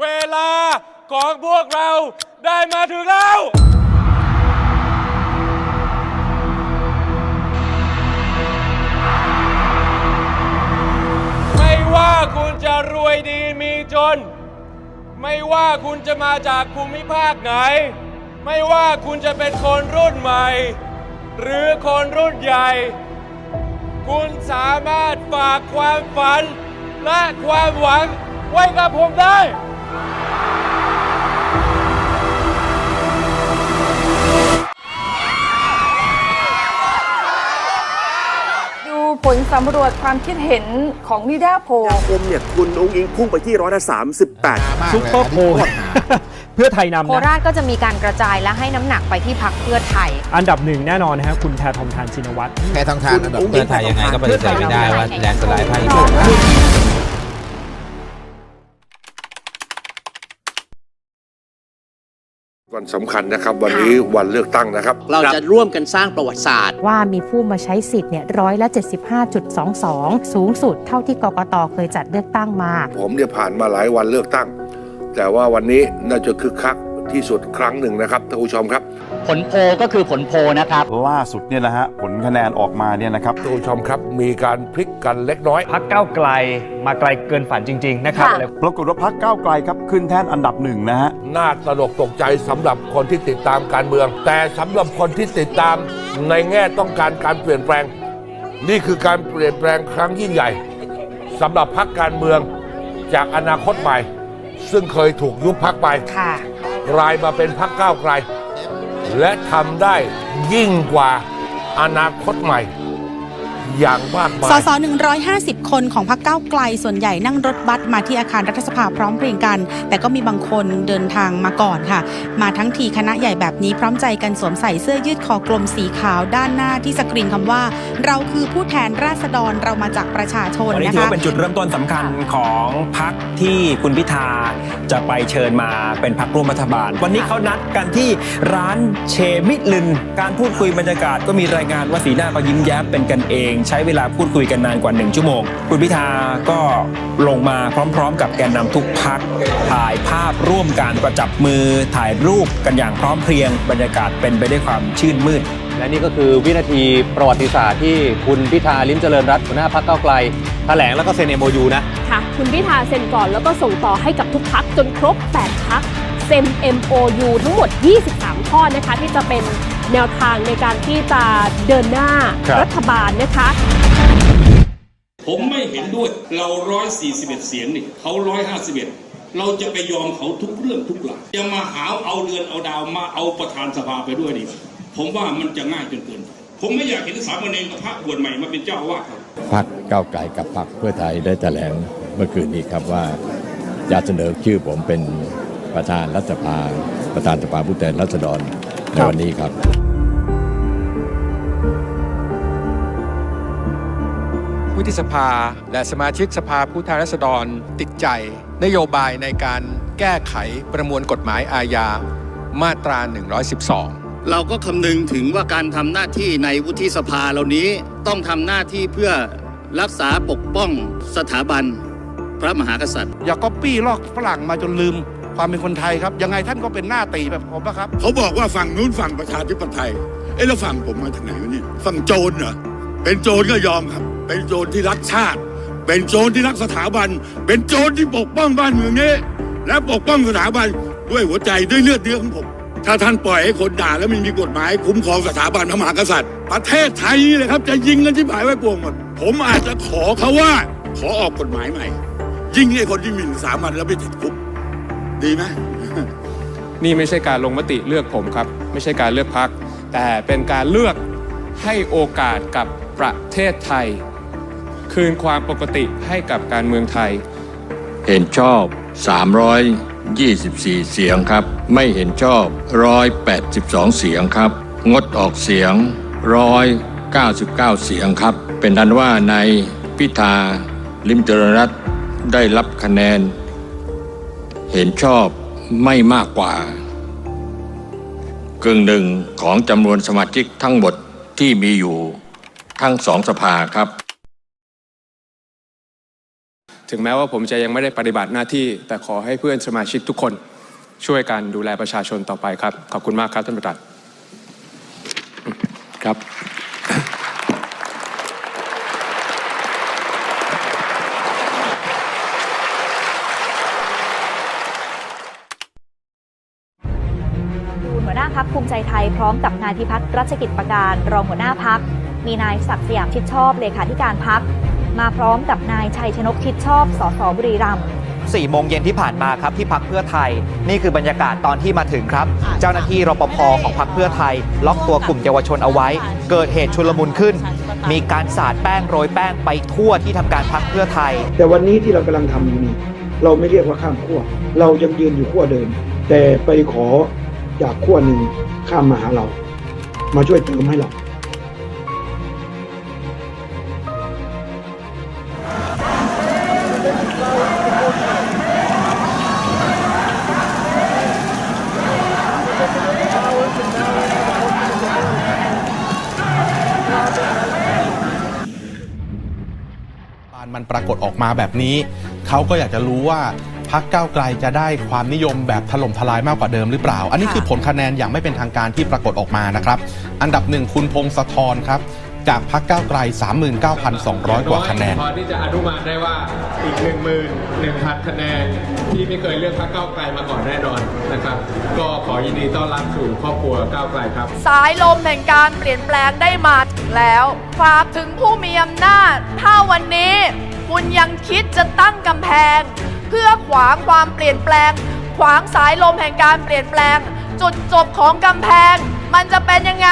เวลาของพวกเราได้มาถึงแล้ว ไม่ว่าคุณจะรวยดีมีจน ไม่ว่าคุณจะมาจากภูมิภาคไหน ไม่ว่าคุณจะเป็นคนรุ่นใหม่ หรือคนรุ่นใหญ่ คุณสามารถฝากความฝันและความหวังไว้กับผมได้ ดูผลสำรวจความคิดเห็นของนิดาโพลคมเนี่ยคุณองค์อิงพุ่งไปที่ร้อยละสามสิบแปดซุปเปอร์โพลเพื่อไทยนำโคนะราชก็จะมีการกระจายและให้น้ำหนักไปที่พักเพื่อไทย อันดับหนึ่งแน่นอนนะฮะคุณแพทองทานชินวัตร แพ้ทางทานอันดับคุณเพื่อไทยยังไงก็ปฏิเสธไม่ได้ว่าแลนด์สไลด์ภาคอี วันสำคัญนะครับ วันนี้วันเลือกตั้งนะครับ เราจะร่วมกันสร้างประวัติศาสตร์ ว่ามีผู้มาใช้สิทธิ์เนี่ยร้อยละ75.22 สูงสุดเท่าที่กกตเคยจัดเลือกตั้งมา ผมเนี่ยผ่านมาหลายวันเลือกตั้ง แต่ว่าวันนี้น่าจะคึกคักที่สุดครั้งหนึ่งนะครับท่านผู้ชมครับผ ลโพลก็คือผลโพลนะครับ ล่าสุดเนี่ยนะฮะผลคะแนนออกมาเนี่ยนะครับท่านผู้ชมครับ มีการพลิกกันเล็กน้อย พักก้าวไกลมาไกลเกินฝันจริง ๆ นะครับค่ะแล้วปรากฏว่าพักก้าวไกลครับขึ้นแท่นอันดับหนึ่งนะฮะ น่าตระหนกตกใจสำหรับคนที่ติดตามการเมือง แต่สำหรับคนที่ติดตามในแง่ต้องการการเปลี่ยนแปลง นี่คือการเปลี่ยนแปลงครั้งยิ่งใหญ่สำหรับพรรคการเมืองจากอนาคตใหม่ ซึ่งเคยถูกยุบพักไป ค่ะ กลายมาเป็นพรรคก้าวไกล และทำได้ยิ่งกว่าอนาคตใหม่ อย่างมากมายสส150 คนของพรรคก้าวไกลส่วนใหญ่นั่งรถบัสมาที่อาคารรัฐสภาพร้อมเพรียงกัน แต่ก็มีบางคนเดินทางมาก่อนค่ะ มาทั้งทีคณะใหญ่แบบนี้พร้อมใจกันสวมใส่เสื้อยืดคอกลมสีขาวด้านหน้าที่สกรีนคำว่า เราคือผู้แทนราษฎรเรามาจากประชาชนวันนี้นะถือคะว่าเป็นจุดเริ่มต้นสำคัญของพักที่คุณพิธาจะไปเชิญมาเป็นพักร่วมรัฐบาล วันนี้เขานัดกันที่ร้านเชมิลิน การพูดคุยบรรยากาศก็มีรายงานว่าสีหน้าก็ยิ้มแย้มเป็นกันเองใช้เวลาพูดคุยกันนานกว่า 1 ชั่วโมง คุณพิธาก็ลงมาพร้อมๆ กับแกนนำทุกพักถ่ายภาพร่วมกันประจับมือถ่ายรูปกันอย่างพร้อมเพรียง บรรยากาศเป็นไปด้วยความชื่นมื่นและนี่ก็คือวินาทีประวัติศาสตร์ที่คุณพิธาลิ้มเจริญรัตน์หัวหน้าพรรคก้าวไกลแถลงแล้วก็เซ็น MOU นะ ค่ะ คุณพิธาเซ็นก่อนแล้วก็ส่งต่อให้กับทุกพักจนครบ 8 พักเซ็น MOU ทั้งหมด 23 ข้อนะคะที่จะเป็น แนวทางในการที่จะเดินหน้าครับ รัฐบาลนะคะ ผมไม่เห็นด้วยเรา 141 เสียงนี่เขา 151 เราจะไปยอมเขาทุกเรื่องทุกหลังจะมาหาเอาเดือนเอาดาวมาเอาประธานสภาไปด้วยนี่ผมว่ามันจะง่ายจนเกินไปผมไม่อยากเห็นสามเณรกับพระบวชใหม่มาเป็นเจ้าอาวาสครับ พักก้าวไกลกับพักเพื่อไทยได้แถลงเมื่อคืนนี้ครับว่าจะเสนอชื่อผมเป็นประธานรัฐสภา ประธานสภาผู้แทนราษฎร ในวันนี้ครับวุฒิสภาและสมาชิกสภาผู้แทนราษฎรติดใจ นโยบายในการแก้ไขประมวลกฎหมายอาญามาตรา 112 เราก็คำนึงถึงว่าการทำหน้าที่ในวุฒิสภาเหล่านี้ต้องทำหน้าที่เพื่อรักษาปกป้องสถาบันพระมหากษัตริย์ อย่าก๊อปปี้ลอกฝรั่งมาจนลืม ความเป็นคนไทยครับ ยังไงท่านก็เป็นหน้าตีแบบผมนะครับ เขาบอกว่าฝั่งนู้นฝั่งประชาธิปไตยเอ้แล้วฝั่งผมมาจากไหนวะเนี่ยฝั่งโจรเหรอเป็นโจรก็ยอมครับ เป็นโจรที่รักชาติ เป็นโจรที่รักสถาบัน เป็นโจรที่ปกป้องบ้านเมืองนี้ และปกป้องสถาบันด้วยหัวใจด้วยเลือดเนื้อของผม ถ้าท่านปล่อยให้คนด่าแล้วไม่มีกฎหมาย คุ้มครองสถาบันพระมหากษัตริย์ ประเทศไทยนี่เลยครับจะยิงกันที่หายไว้ปวงหมดผมอาจจะขอเขาว่า ขอออกกฎหมายใหม่ ยิงไอ้คนที่หมิ่นสามัญแล้วไม่ติดคุก ดีไหมนี่ไม่ใช่การลงมติเลือกผมครับ ไม่ใช่การเลือกพัก แต่เป็นการเลือกให้โอกาสกับประเทศไทย คืนความปกติให้กับการเมืองไทย เห็นชอบ 324 เสียงครับ ไม่เห็นชอบ 182 เสียงครับ งดออกเสียง 199 เสียงครับ เป็นนั้นว่าในพิธาลิมเจริญรัตน์ได้รับคะแนน เห็นชอบไม่มากกว่า กึ่งหนึ่งของจำนวนสมาชิกทั้งหมดที่มีอยู่ทั้งสองสภาครับ ถึงแม้ว่าผมจะยังไม่ได้ปฏิบัติหน้าที่ แต่ขอให้เพื่อนสมาชิกทุกคนช่วยกันดูแลประชาชนต่อไปครับ ขอบคุณมากครับท่านประธานครับ ใจไทยพร้อมกับนายพิพัฒน์รัชกิจประการรองหัวหน้าพัก มีนายศักดิ์สยามชิดชอบเลขาธิการพัก มาพร้อมกับนายชัยชนกชิดชอบสสบุรีรัมย์4โมงเย็นที่ผ่านมาครับที่พักเพื่อไทย นี่คือบรรยากาศตอนที่มาถึงครับ เจ้าหน้าที่รปภของพักเพื่อไทย ล็อกตัวกลุ่มเยาวชนเอาไว้ เกิดเหตุชุลมุนขึ้น มีการสาดแป้งโรยแป้งไปทั่วที่ทำการพักเพื่อไทย แต่วันนี้ที่เรากำลังทำอยู่นี่เราไม่เรียกว่าข้ามขั้วเรายังยืนอยู่ขั้วเดิมแต่ไปขอจากขั้วหนึ่ง ข้ามมาหาเรา มาช่วยเติมให้เรามันปรากฏออกมาแบบนี้ เขาก็อยากจะรู้ว่า พักก้าวไกลจะได้ความนิยมแบบถล่มทลายมากกว่าเดิมหรือเปล่า อันนี้คือผลคะแนนอย่างไม่เป็นทางการที่ปรากฏออกมานะครับ อันดับหนึ่งคุณพงศธรครับจากพักก้าวไกล 39,200 กว่าคะแนน พอที่จะอนุมานได้ว่าอีก 1 1 0 0 0 คะแนน ที่ไม่เคยเลือกพรรคก้าวไกลมาก่อนแน่นอนนะครับ ก็ขอยินดีต้อนรับสู่ครอบครัวก้าวไกลครับ สายลมแห่งการเปลี่ยนแปลงได้มาถึงแล้ว ฝากถึงผู้มีอำนาจ ถ้าวันนี้ คุณยังคิดจะตั้งกำแพง เพื่อขวางความเปลี่ยนแปลง ขวางสายลมแห่งการเปลี่ยนแปลง จุดจบของกำแพง มันจะเป็นยังไง